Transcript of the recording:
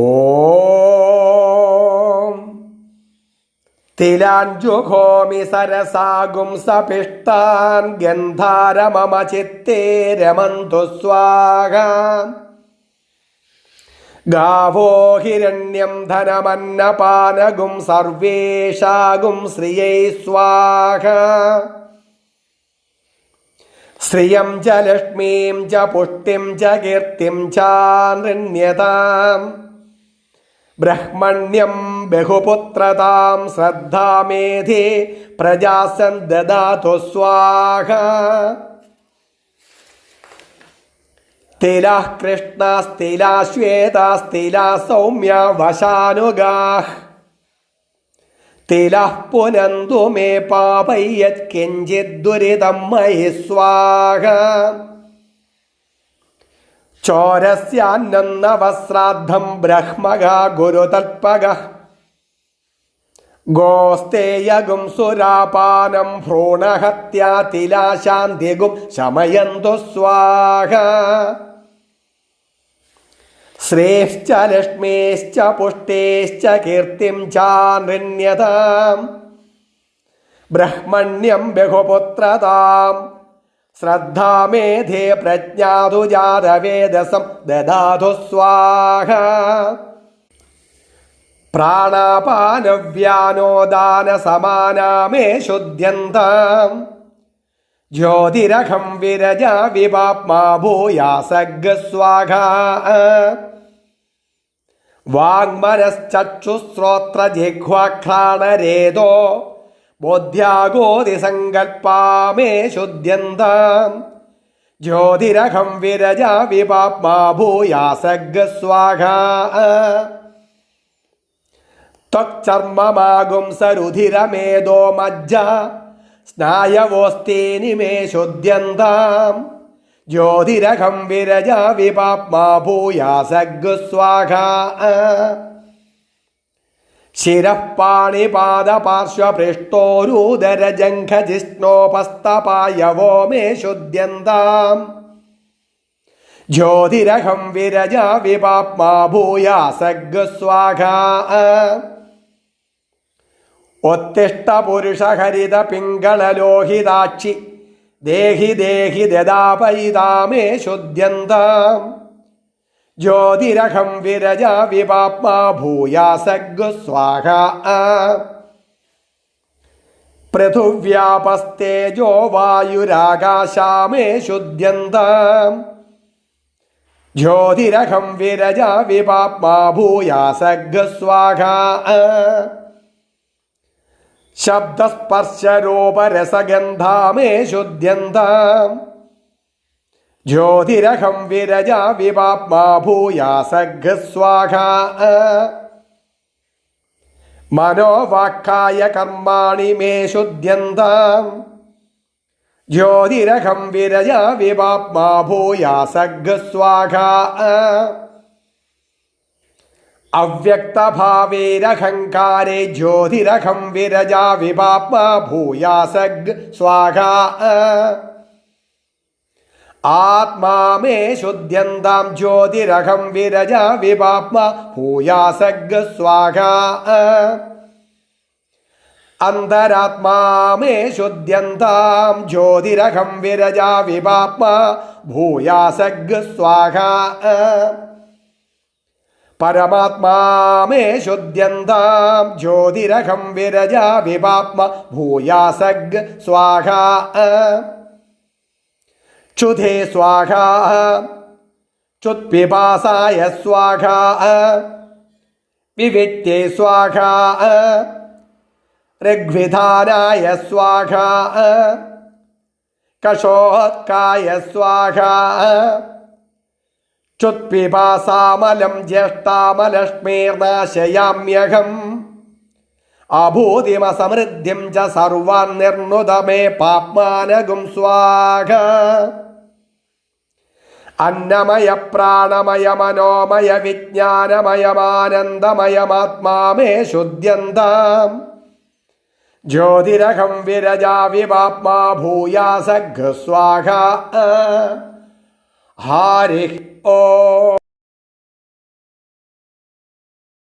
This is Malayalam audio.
ഓം. തിലാഞ്ജുഘോമി സരസാഗും സപിഷ്ടാൻ ഗന്ധാരമമ ചിത്തേ രമന്തു സ്വാഹ. ഗാവോ ഹിരണ്യം ധനമന്നപാനഗും സർവേഷാഗും ശ്രിയൈ സ്വാഹ. ശ്രിയം ച ലക്ഷ്മീം ച പുഷ്ടിം ച കീർത്തിം ചാന്യതാം ബ്രഹ്മണ്യം ബഹുപുത്രതാം ശ്രദ്ധാമേധി പ്രജാസൻ ദദാതു സ്വാഹ. തിലാ കൃഷ്ണാസ്തിലാ ശ്വേതാസ്തിലാ സൗമ്യ വശാനുഗാഹ് തിലഃ പുനന്തു മേ ദുരിതം മയി സ്വാഹ. ചോരസ്യാന്നവസ്രാദ്ധം ബ്രഹ്മഗാ ഗുരുതത്പക. ഗോസ്തേയകും സുരാപാനം ഭ്രൂണഹത്യാതിലാശാന്തികും ശമയന്തു സ്വാഹ. ശ്രേശ്ച ലക്ഷ്മേശ്ച പുഷ്ടേശ്ച കീർത്തിം ചാനൃണ്യതാം ബ്രഹ്മണ്യം ബഹുപുത്രതാം. ശ്രദ്ധാമേധേ പ്രജ്ഞാതുജാതവേദസം ദദാതു സ്വാഹ. പ്രാണാപാനവ്യാനോദാന സമാനാമേ ശുദ്ധ്യന്താം. ജ്യോതിരഖം വിരജ വിപാപ്മാ ഭൂയാസഗ് സ്വാഹ വാങ്മനശ്ചക്ഷുശ്രോത്രജിഹ്വാഘ്രാണരേതോ ബോധ്യാഗോതി സങ്കൽപ്പാമേ ശുദ്ധ്യന്താം. ജ്യോതിരഖം വിരജ വിപാപ്മാ ഭൂയാസഗസ്വാഹ ത്വക്ചർമ്മമാകും സരുധിരമേതോ മജ്ജ. സ്നായവോസ്തേനി മേ ശുദ്ധ്യന്താം. ജ്യോതിരഖം വിരജ വിപാപ്മാ ഭൂയാസഗ് സ്വാഹ ശിരഃപാണിപാദപാർശ്വപൃഷ്ടോരൂദരജംഘജിഷ്ണോപസ്തപായവോ മേ ശുദ്ധ്യന്താം. ജ്യോതിരഹം വിരജ വിപാപ്മാ ഭൂയാസഗ് സ്വാഹ ഒത്തിഷ്ട പുരുഷ ഹരിത പിങ്കളലോഹിതാക്ഷി ദേഹി ദേഹി ദദാപയിതാമേ ശുദ്ധ്യന്താം. ജ്യോതിരഹം വിരജ വിപാപ്മാ ഭൂയാസഗ് സ്വാഹ പൃഥുവ്യാപസ്തേജോ വായുരാകാശാമേ ശുദ്ധ്യന്ത ജ്യോതിരഹം വിരജ വിപാപ്മാ ഭൂയാസഗ് സ്വാഹ ശബ്ദസ്പർശരൂപരസഗന്ധാമേ ശുദ്ധ്യന്താം ജ്യോതിരഹം വിരജ വിപാപ്മാ ഭൂയാസഗ് സ്വാഹ മനോവാക്കായ കർമാണി മേ ശുദ്ധ്യന്ത. ജ്യോതിരഹം വിരജ വിപാപ്മാ ഭൂയാസഗ് സ്വാഹ അവ്യക്തഭാവേരഹങ്കാരേ ജ്യോതിരഹം വിരജ വിപാപ്മാ ഭൂയാസഗ് സ്വാഹ ആത്മാമേ ശുദ്ധ്യന്താം ജ്യോതിരഹം വിരജ വിപാപ്മ ഭൂയാസഗ് സ്വാഹ. അന്തരാത്മാമേ ശുദ്ധ്യന്താം ജ്യോതിരഹം വിരജ വിപാപ്മ ഭൂയാസഗ് സ്വാഹ. പരമാത്മാമേ ശുദ്ധ്യന്താം ജ്യോതിരഹം വിരജ വിപാപ്മ ഭൂയാസഗ് സ്വാഹ. क्षुधे स्वाघा क्षुत्पिपासाय स्वाघा विवित्ये स्वाघा ऋग्विधानाय स्वाघा कषोत्काय स्वाघा क्षुत्पिपासामलं ज्येष्ठामलक्ष्मीर्नाशयाम्यघम् अभूतिमसमृद्धिं च सर्वान् निर्नुद मे पाप्मानगुं स्वाघ അന്നമയ പ്രാണമയ മനോമയ വിജ്ഞാനമയമാനന്ദമയമാത്മാമേ ശുദ്ധ്യന്താം. ജ്യോതിരഹം വിരജാ വിപാപ്മാ ഭൂയാസഘ സ്വാഹ. ഹാരി ഓ